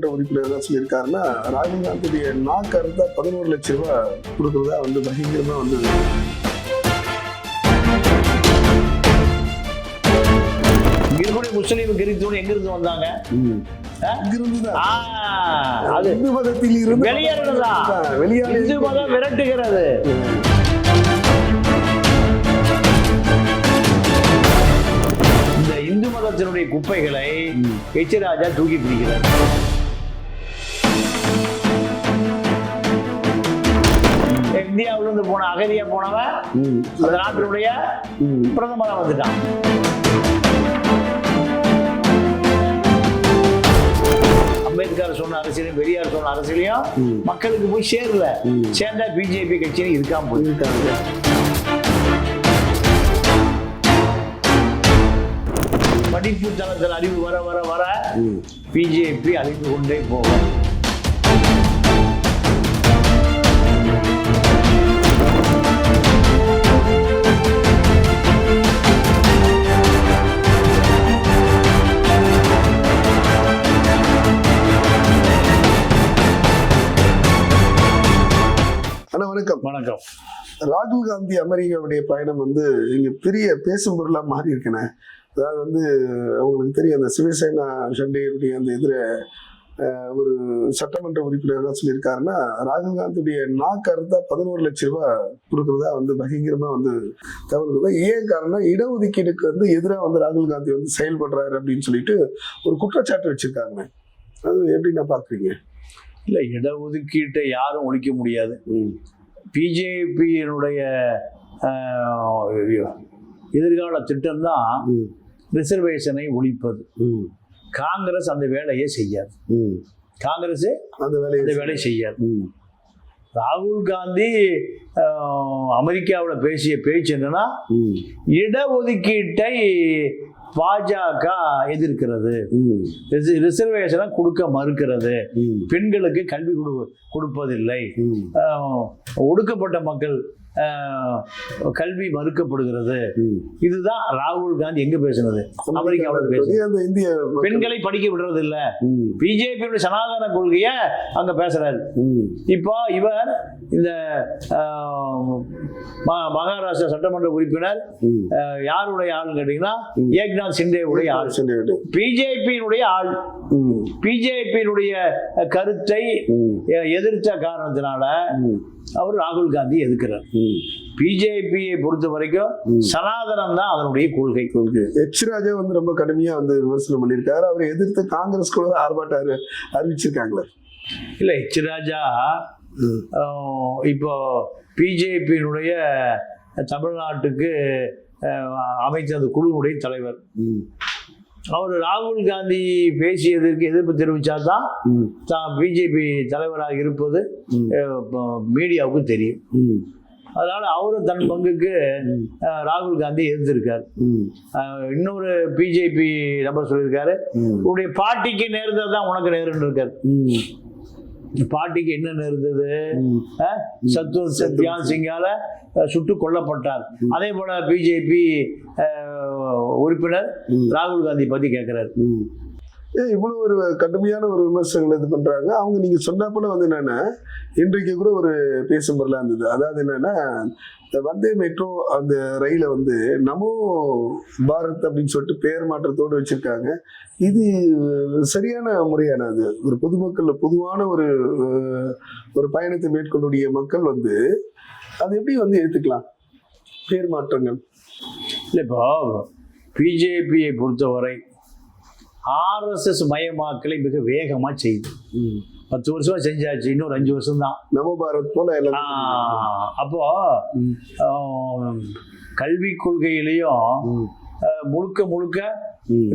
சட்டமன்ற உறுப்பினர் என்ன சொல்லியிருக்காருன்னா ராகுல் காந்தியுடைய நாக்கு அறுத்தா பதினோரு லட்சம் ரூபாய் கொடுக்கறதா வந்து பயங்கரமா வந்து இருக்கக்கூடிய முஸ்லீம் கிறிஸ்துவன் எங்க இருந்து வந்தாங்க இந்து மதத்தில் இருந்து வெளியேறதா இந்து மதம் விரட்டுகிறது. இந்த இந்து மதத்தினுடைய குப்பைகளை எச் ராஜா தூக்கி பிடிக்கிறார். இந்தியாவில இருந்து போன அகதியா போனவன் அந்த நாட்டினுடைய ம், பிரதமரா வந்துட்டான் அம்பேத்கர் சொன்ன அரசியலையும் பெரியார் சொன்ன அரசியலையும். மக்களுக்கு போய் சேரல. சேர்ந்தா பிஜேபி கட்சியும் இருக்காம போய் இருக்காங்க. படிப்பு தளத்தில் அறிவு வர வர வர. பிஜேபி அழிந்து கொண்டே போகும் ராகுல் காந்தி அமெரிக்காவுடைய பயணம் வந்து இங்க பெரிய பேசும் பொருளா மாறி இருக்குண்ணே. அதாவது வந்து அவங்களுக்கு தெரியும் அந்த சிவசேனா ஷண்டேருடைய அந்த எதிர ஒரு சட்டமன்ற உறுப்பினர் என்ன சொல்லியிருக்காருன்னா ராகுல் காந்தியுடைய நாக்கு அறுத்தா பதினோரு லட்சம் ரூபாய் கொடுக்கறதா வந்து பயங்கரமா வந்து தகவல். ஏன் காரணம் இடஒதுக்கீடுக்கு வந்து எதிராக வந்து ராகுல் காந்தி வந்து செயல்படுறாரு அப்படின்னு சொல்லிட்டு ஒரு குற்றச்சாட்டு வச்சிருக்காங்க அது எப்படி நான் பாக்குறீங்க இல்ல இடஒதுக்கீட்டை யாரும் ஒழிக்க முடியாது. பிஜேபியினுடைய எதிர்கால திட்டம்தான் ரிசர்வேஷனை ஒழிப்பது. காங்கிரஸ் அந்த வேலையை செய்யாது. ம். காங்கிரஸ் அந்த வேலையை அந்த வேலையை செய்யாது. ராகுல் காந்தி அமெரிக்காவில் பேசிய பேச்சு என்னன்னா இடஒதுக்கீட்டை பாஜக எதிர்க்கிறது. ரிசர்வேஷனை கொடுக்க மறுக்கிறது. பெண்களுக்கு கல்வி கொடு கொடுப்பதில்லை. ஒடுக்கப்பட்ட மக்கள் கல்வி மறுக்கப்படுகிறது. இதுதான் ராகுல் காந்தி எங்க பேசுனது? அமெரிக்காவில் அந்த இந்திய. பெண்களை படிக்க விடுறது இல்ல பிஜேபியோட சனாதன கொள்கைய அங்க பேசுறாரு. இப்போ இவர் இந்த மகாராஷ்டிரா சட்டமன்ற உறுப்பினர் யாருடைய ஆள்னு கேட்டீங்கன்னா ஏக்நாத் சிண்டேவுடைய ஆள். பிஜேபியினுடைய ஆள். பிஜேபியினுடைய கருத்தை எதிர்த்த காரணத்தினால அவர் ராகுல் காந்தி எதிர்க்கிறார் ம். பிஜேபியை பொறுத்த வரைக்கும். சனாதனம் தான் அதனுடைய கொள்கை. ஓகே. எச் ராஜா வந்து ரொம்ப கடுமையா வந்து விமர்சனம் பண்ணியிருக்காரு. அவரை எதிர்த்து காங்கிரஸ் கூட ஆர்ப்பாட்டம் அறி- அறிவிச்சிருக்காங்களே. இல்ல எச் ராஜா இப்போ பிஜேபியினுடைய தமிழ்நாட்டுக்கு அமைச்ச அந்த குழுவுடைய தலைவர். அவர் ராகுல் காந்தி பேசியதற்கு எதிர்ப்பு தெரிவித்தா தான் தான் பிஜேபி தலைவராக இருப்பது மீடியாவுக்கு தெரியும். அதனால அவரும் தன் பங்குக்கு ராகுல் காந்தி எதிர்த்திருக்கார் இன்னொரு பிஜேபி நபர் சொல்லியிருக்காரு உன்னுடைய பாட்டிக்கு நேர்ந்தது தான் உனக்கு நேருன்னு இருக்காரு. பாட்டிக்கு என்ன நேர்ந்தது ம். அஹ், சத்து சத்யான் சிங்கால சுட்டு கொல்லப்பட்டார். அதே போல பிஜேபி உறுப்பினர். ராகுல் காந்தி பத்தி கேட்கிறாரு இவ்வளோ ஏன் ஒரு கடுமையான ஒரு விமர்சனங்கள் இது பண்ணுறாங்க அவங்க நீங்கள் சொன்ன போல வந்து என்னென்னா இன்றைக்கு கூட ஒரு பேசும் பொருளாக இருந்தது. அதாவது என்னென்னா இந்த வந்தே மெட்ரோ அந்த ரயிலை வந்து நமோ பாரத் அப்படின்னு சொல்லிட்டு பெயர் மாற்றத்தோடு வச்சிருக்காங்க. இது சரியான முறையான அது. ஒரு பொதுமக்கள் பொதுவான ஒரு ஒரு பயணத்தை மேற்கொள்ளக்கூடிய மக்கள் வந்து அது எப்படி வந்து ஏற்றுக்கலாம் பேர் மாற்றங்கள். இல்லை இப்போ பிஜேபியை பொறுத்தவரை ஆர்எஸ்எஸ் மயமாக்கலை மிக வேகமாக செய்யுது பத்து வருஷமா செஞ்சாச்சு இன்னொரு அஞ்சு வருஷம் தான் நமோ பாரத் போல அப்போ கல்வி கொள்கையிலையும் முழுக்க முழுக்க.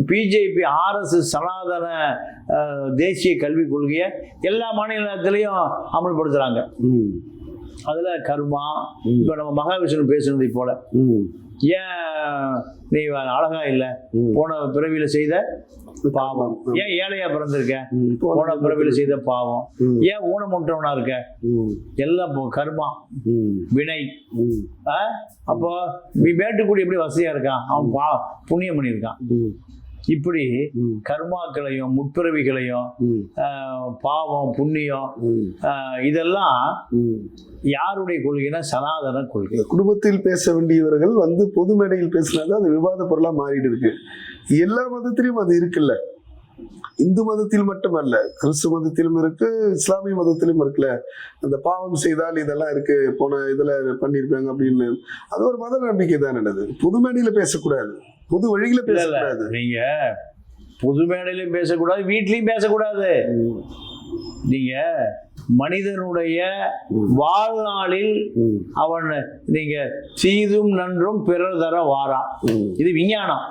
பிஜேபி ஆர்எஸ்எஸ் சனாதன தேசிய கல்விக் கொள்கையை எல்லா மாநிலத்திலையும் அமல்படுத்துறாங்க. ம். அதுல கர்மா. இப்போ நம்ம மகாவிஷ்ணு பேசுனதை போல ம். ஏன் நீ அழகா இல்லை. போன பிறவியில செய்த பாவம் ஏன் ஏழையா பிறந்திருக்க. போன பிறவியில செய்த பாவம். ஏன் ஊனமுற்றவனா இருக்க. எல்லாம் கர்மா ம். வினை? அப்போ நீ மேட்டுக்குடி எப்படி வசதியா இருக்கான் அவன் பா புண்ணியம் பண்ணியிருக்கான். இப்படி கர்மாக்களையும் முற்பிறவிகளையும் பாவம் புண்ணியம் இதெல்லாம். யாருடைய கொள்கைனா சனாதன கொள்கை. குடும்பத்தில் பேச வேண்டியவர்கள் வந்து பொது மேடையில் பேசினாதான் அது விவாத பொருளா மாறிட்டு இருக்கு. எல்லா மதத்திலையும் அது இருக்குல்ல. இந்து மதத்தில் மட்டுமல்ல கிறிஸ்து மதத்திலும் இருக்கு இஸ்லாமிய மதத்திலும் இருக்குல்ல. அந்த பாவம் செய்தால் இதெல்லாம் இருக்கு போன இதுல பண்ணியிருப்பாங்க அப்படின்னு. அது ஒரு மத நம்பிக்கை தான் என்னது. பொது மேடையில பேசக்கூடாது. பொது வழியில. பேசக்கூடாது. நீங்க பொது மேடையிலும் பேசக்கூடாது வீட்லயும் பேசக்கூடாது. நீங்க மனிதனுடைய வாழ்நாளில் அவன் நீங்க தீதும் நன்றும் பிறர் தர வாரா. ம், இது விஞ்ஞானம்.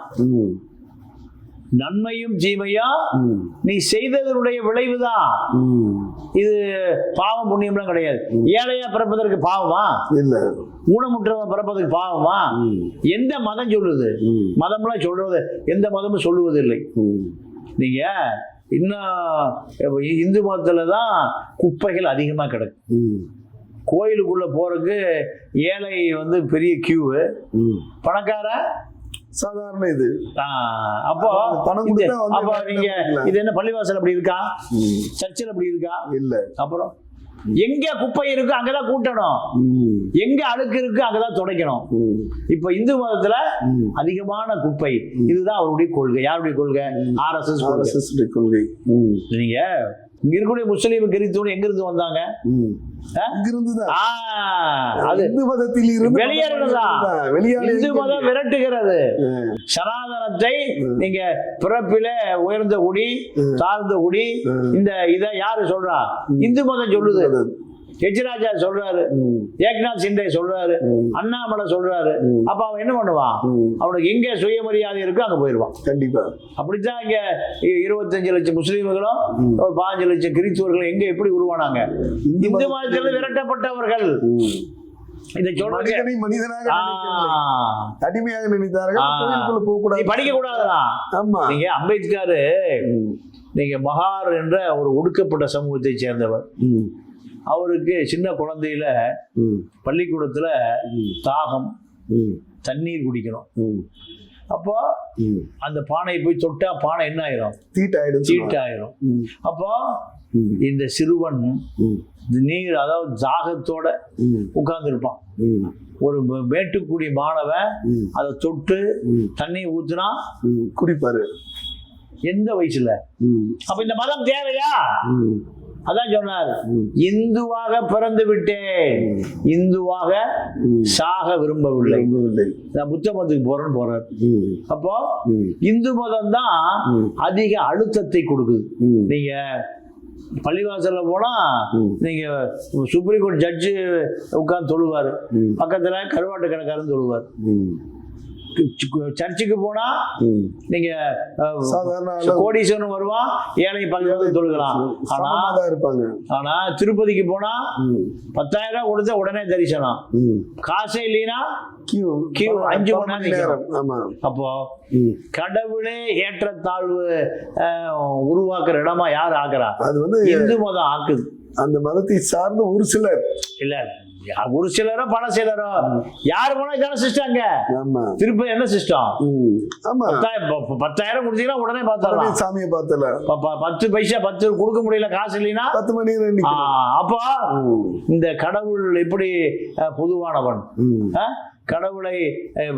நன்மையும் தீமையா ம், நீ செய்ததனுடைய விளைவுதான். இது பாவம் புண்ணியம்லாம் கிடையாது. ஏழையா பிறப்பதற்கு பாவமா? இல்ல. ஊனமுற்றவன் பிறப்பதற்கு பாவமா? எந்த மதம் சொல்லுது? மதம்லாம் சொல்றது எந்த மதமும் சொல்லுவதில்லை. ம், நீங்க இன்னும் இந்து மதத்துல தான் குப்பைகள் அதிகமா கிடக்கு. கோயிலுக்குள்ள போறதுக்கு ஏழை வந்து பெரிய கியூவு. பணக்கார சாதாரண இது. அப்போ பணம் அப்போ நீங்க. இது என்ன பள்ளிவாசல் அப்படி இருக்கா? சர்ச்சில் அப்படி இருக்கா? இல்ல. அப்புறம் எங்க குப்பை இருக்கோ அங்கதான் கூட்டணும். எங்க அழுக்கு இருக்கு அங்கதான் துடைக்கணும். இப்ப இந்து மதத்துல. அதிகமான குப்பை. இதுதான் அவருடைய கொள்கை. யாருடைய கொள்கை? ஆர்எஸ்எஸ் கொள்கை. RSS உடைய கொள்கை. நீங்க இங்க இருக்கக்கூடிய முஸ்லீம் கிறிஸ்துவ எங்க இருந்து வந்தாங்க? இந்து மதத்தில் இருந்து இந்து மதம் விரட்டுகிறது. சனாதனத்தை நீங்க பிறப்பில உயர்ந்த குடி தாழ்ந்த குடி. இந்த இத யாரு சொல்றா? இந்து மதம் சொல்லுது. எச்ராஜா சொல்றாரு. ஏக்நாத் சிண்டே சொல்றாரு. அண்ணாமலை சொல்றாரு. அப்ப அவன் என்ன பண்ணுவான். அவனுக்கு எங்க சுயமரியாதை இருக்கோ அங்க போயிடுவான். கண்டிப்பா. அப்படித்தான் இங்க இருபத்தஞ்சு லட்சம் முஸ்லீம்களும். ஒரு பாஞ்சு லட்சம் கிறிஸ்துவர்களும் எங்க எப்படி உருவானாங்க? இந்து இந்து மதத்தில் மதத்தில் விரட்டப்பட்டவர்கள். இதை சொல்றது மனிதனை மனிதனாக. அடிமையாக நினைத்தார்கள். ஆ. கோயிலுக்குள்ள போக நீ கூடாது படிக்க கூடாதுடா. ஆமா. நீங்க அம்பேத்கர் நீங்க மகார் என்ற ஒரு ஒடுக்கப்பட்ட சமூகத்தை சேர்ந்தவர். அவருக்கு சின்ன குழந்தையில பள்ளிக்கூடத்துல தாகம் தண்ணீர் குடிக்கணும். அப்போ. அந்த பானையை போய் தொட்டா பானை என்ன ஆயிரும்? தீட்டாயிடும் சீட்டு ஆயிரும் ம், அப்போ இந்த சிறுவன் நீர் அதாவது தாகத்தோட உட்கார்ந்துருப்பான். ஒரு மேட்டுக்குடி மாணவன் அதை தொட்டு தண்ணி ஊத்துனா. குடிப்பாரு. எந்த வயசுல? அப்ப இந்த மதம் தேவையா? அதான் சொன்னார். இந்துவாக பிறந்து விட்டேன். இந்துவாக. சாக விரும்பவில்லை. நான் புத்த மதத்துக்கு போறேன்னு போறார். அப்போ இந்து மதம் தான் அதிக அழுத்தத்தை கொடுக்குது. நீங்க பள்ளிவாசல்ல போனா நீங்க சுப்ரீம் கோர்ட் ஜட்ஜு உட்கார்ந்து தொழுவாரு. பக்கத்துல கருவாட்டு கணக்காரன் தொழுவார். சர்ச்சுக்கு போனா. நீங்க கோடீஸ்வரன் வருவான் ஏழை பக்கத்துல தொழுகலாம். ஆனா இருப்பாங்க. ஆனா திருப்பதிக்கு போனா பத்தாயிரம் ரூபாய் கொடுத்தா உடனே தரிசனம். காசே இல்லைன்னா கியூ கியூ அஞ்சு மணி நேரம் அப்போ. கடவுளே ஏற்றத்தாழ்வு உருவாக்குற இடமா யார் ஆக்குறா? அது வந்து இந்து மதம் ஆக்குது. அந்த மதத்தை சார்ந்த ஒரு சிலர். இல்ல. ஒரு சிலரோ பல சிலரோ. யார் போனா இதான சிஸ்டங்க ஆமா. திருப்பதி என்ன சிஸ்டம் பத்தாயிரம் கொடுத்தீங்கன்னா உடனே பார்த்துடலாம். சாமியை பார்த்தல பத்து பைசா பத்து கொடுக்க முடியல காசு இல்லைன்னா? பத்து மணி. அப்போ. இந்த கடவுள் எப்படி பொதுவானவன்? கடவுளை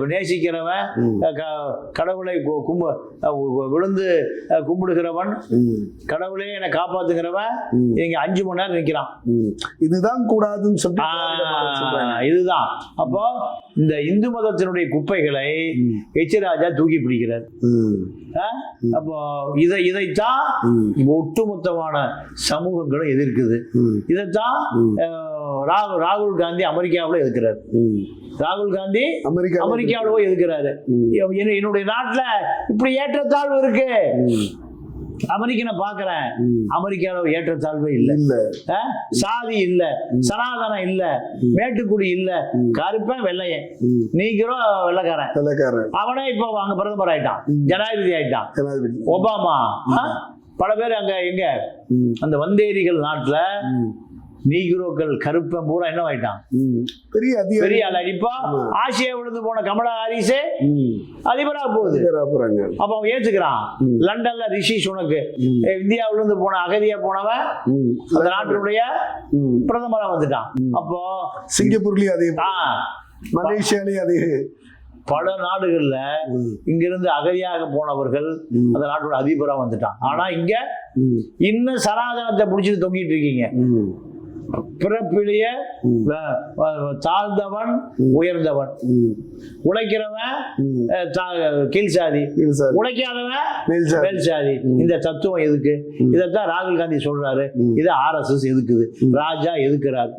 நேசிக்கிறவன் கடவுளை கும்ப விழுந்து கும்பிடுகிறவன். கடவுளே என்னை காப்பாத்துகிறவன். இங்க அஞ்சு மணி நேரம் நிக்கிறான் ம். இதுதான் கூடாதுன்னு சொல்லிட்டு. இதுதான் அப்போ இந்த இந்து மதத்தினுடைய குப்பைகளை ம். எச் ராஜா தூக்கி பிடிக்கிறார்? அப்போ இதை இதைத்தான். ஒட்டுமொத்தமான சமூகங்களும் எதிர்க்குது. இதைத்தான் ராகுல் ராகுல் காந்தி அமெரிக்காவில் எதிர்க்கிறார். ராகுல் காந்தி அமெரிக்கா அமெரிக்காவில் போய் எதிர்க்கிறாரு என்னுடைய நாட்டுல இப்படி ஏற்றத்தாழ்வு இருக்கு. அமெரிக்கனை பாக்குறேன் ம். அமெரிக்காவில் ஏற்றத்தாழ்வே இல்லை. இல்ல? சாதி இல்ல. சனாதனம் இல்ல. மேட்டுக்குடி இல்ல. கருப்பன் வெள்ளையன். நீக்கிறோம் வெள்ளைக்காரன். வெள்ளக்காரன். அவனே இப்போ அங்க பிரதமர் ஆயிட்டான். ஜனாதிபதி ஆயிட்டான். ஒபாமா? பல பேர் அங்க எங்க. அந்த வந்தேரிகள் நாட்டுல. நீக்ரோக்கள் கருப்பன் பூரா என்ன ஆயிட்டான். பெரிய பெரிய ஆள் ஆமா. ஆசியா விழுந்து போன கமலா ஹாரிஸே. அதிபரா போகுது அப்ப அவன் ஏத்துக்கிறான். லண்டன்ல ரிஷி சுனக்கு ம். இந்தியாவில இருந்து போன அகதியா போனவன். அந்த நாட்டினுடைய. பிரதமரா வந்துட்டான். அப்போ சிங்கப்பூர்லயும் அதே மலேசியாலயும் அதே பல நாடுகள்ல. இங்கிருந்து அகதியாக போனவர்கள். அந்த நாட்டோட அதிபரா வந்துட்டான் ஆனா இங்க. இன்னும் சனாதனத்தை பிடிச்சிட்டு தொங்கிட்டு இருக்கீங்க. பிறப்பிலேயே தாழ்ந்தவன் உயர்ந்தவன். உழைக்கிறவன் கீழ் சாதி. உழைக்காதவன் மேல் சாதி. இந்த தத்துவம் எதுக்கு? இதைத்தான் ராகுல் காந்தி சொல்றாரு. இது ஆர்எஸ்எஸ் எதுக்குது? ராஜா எதுக்குறார்.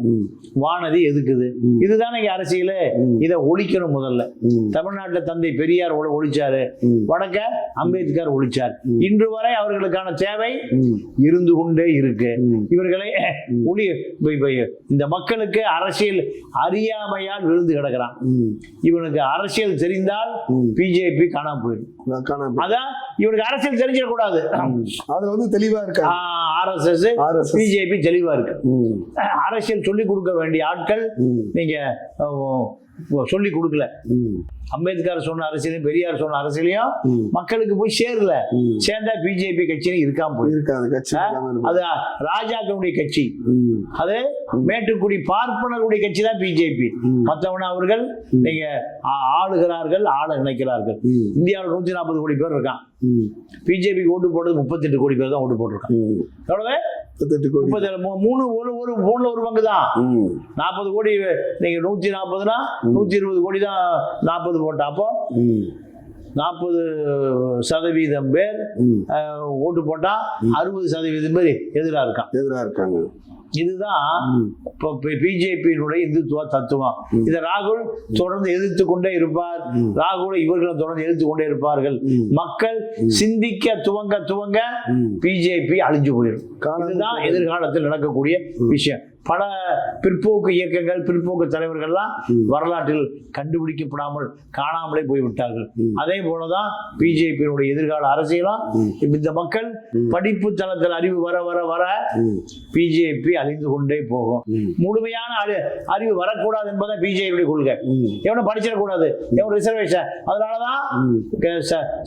வானதி எதுக்குது. இதுதானே அரசியல். இதை ஒழிக்கணும் முதல்ல. தமிழ்நாட்டுல தந்தை பெரியார் ஒழி- ஒழிச்சாரு. வடக்க அம்பேத்கர் ஒழிச்சார். இன்று வரை அவர்களுக்கான தேவை. இருந்து கொண்டே இருக்கு. இவர்களை ஒளி இந்த மக்களுக்கு அரசியல் அறியாமையால் விழுந்து கிடக்கிறான். இவனுக்கு அரசியல் தெரிந்தால். பிஜேபி காணாம போயிடும் அதான் இவனுக்கு அரசியல் தெரிஞ்சிடக்கூடாது அதுல வந்து தெளிவா இருக்காங்க ஆர்எஸ்எஸ். பிஜேபி தெளிவா இருக்கு. அரசியல் சொல்லிக் கொடுக்க வேண்டிய ஆட்கள். நீங்க சொல்லி கொடுக்கல. அம்பேத்கர் சொன்ன அரசியலையும் பெரியார் சொன்ன அரசியலையும். மக்களுக்கு போய் சேரல. சேர்ந்தா பிஜேபி கட்சியும் இருக்காம போய். அது ராஜாக்களுடைய கட்சி. அது மேட்டுக்குடி பார்ப்பனருடைய கட்சி தான் பிஜேபி. மற்றவன அவர்கள் நீங்க ஆளுகிறார்கள் ஆள நினைக்கிறார்கள். இந்தியாவில் நூத்தி நாற்பது கோடி பேர் இருக்கான் ம். பிஜேபிக்கு ஓட்டு போட்டது முப்பத்தெட்டு கோடி பேர் தான் ஓட்டு போட்டிருக்கான். எவ்வளவு முப்பத்தெட்டு கோடி. மூணு ஒரு ஒரு மூணுல ஒரு பங்கு தான். நாற்பது கோடி நீங்க நூத்தி நாற்பதுனா நூத்தி இருபது கோடி தான் நாற்பது போட்டா. அப்போ. நாற்பது சதவீதம் பேர் ஓட்டு போட்டா அறுபது சதவீதம் பேர் எதிராக இருக்கான் எதிரா இருக்காங்க. இதுதான். இப்போ பிஜேபியினுடைய இந்துத்துவ தத்துவம். இதை ராகுல் தொடர்ந்து எதிர்த்து கொண்டே இருப்பார். ராகுலை இவர்களும் தொடர்ந்து எதிர்த்து கொண்டே இருப்பார்கள். மக்கள் சிந்திக்க துவங்க துவங்க. பிஜேபி அழிஞ்சு போயிடும். இதுதான் எதிர்காலத்தில் நடக்கக்கூடிய விஷயம். பல பிற்போக்கு இயக்கங்கள் பிற்போக்கு தலைவர்கள்லாம் வரலாற்றில் கண்டுபிடிக்கப்படாமல் காணாமலே போய்விட்டார்கள். அதே போலதான் பிஜேபியினுடைய எதிர்கால அரசியலும் இந்த மக்கள் படிப்பு தளத்தில் அறிவு வர வர வர. பிஜேபி அழிந்து கொண்டே போகும். முழுமையான அறி- அறிவு வரக்கூடாது என்பதை பிஜேபி கொள்கை. எவனும் படிச்சிடக்கூடாது. எவன் ரிசர்வேஷன் அதனாலதான்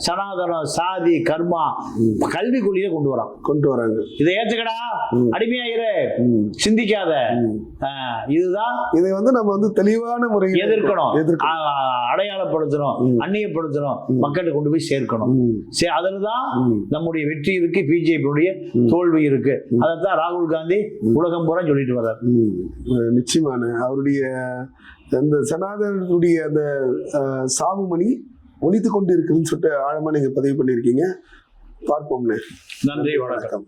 சனாதனம் சாதி கர்மா கல்வி கொள்கையை கொண்டு வரான். கொண்டு வராங்க. இதை ஏத்துக்கடா. அடிமையாயிரு. சிந்திக்காத. ஆஹ், இதுதான் இதை வந்து நம்ம வந்து தெளிவான முறையில் எதிர்க்கணும். அடையாளப்படுத்தணும். அந்நியப்படுத்தணும். மக்கள்கிட்ட கொண்டு போய் சேர்க்கணும். சரி அதில் தான். நம்முடைய வெற்றி இருக்கு பிஜேபியுடைய தோல்வி இருக்கு. அதைத்தான் ராகுல் காந்தி உலகம் பூரா சொல்லிட்டு வர்றார். நிச்சயமான அவருடைய அந்த சனாதனனுடைய அந்த சாவுமணி ஒலித்து கொண்டு இருக்குன்னு சொல்லிட்டு ஆழமா நீங்க பதிவு பண்ணியிருக்கீங்க. பார்ப்போம்னே நன்றி வணக்கம்.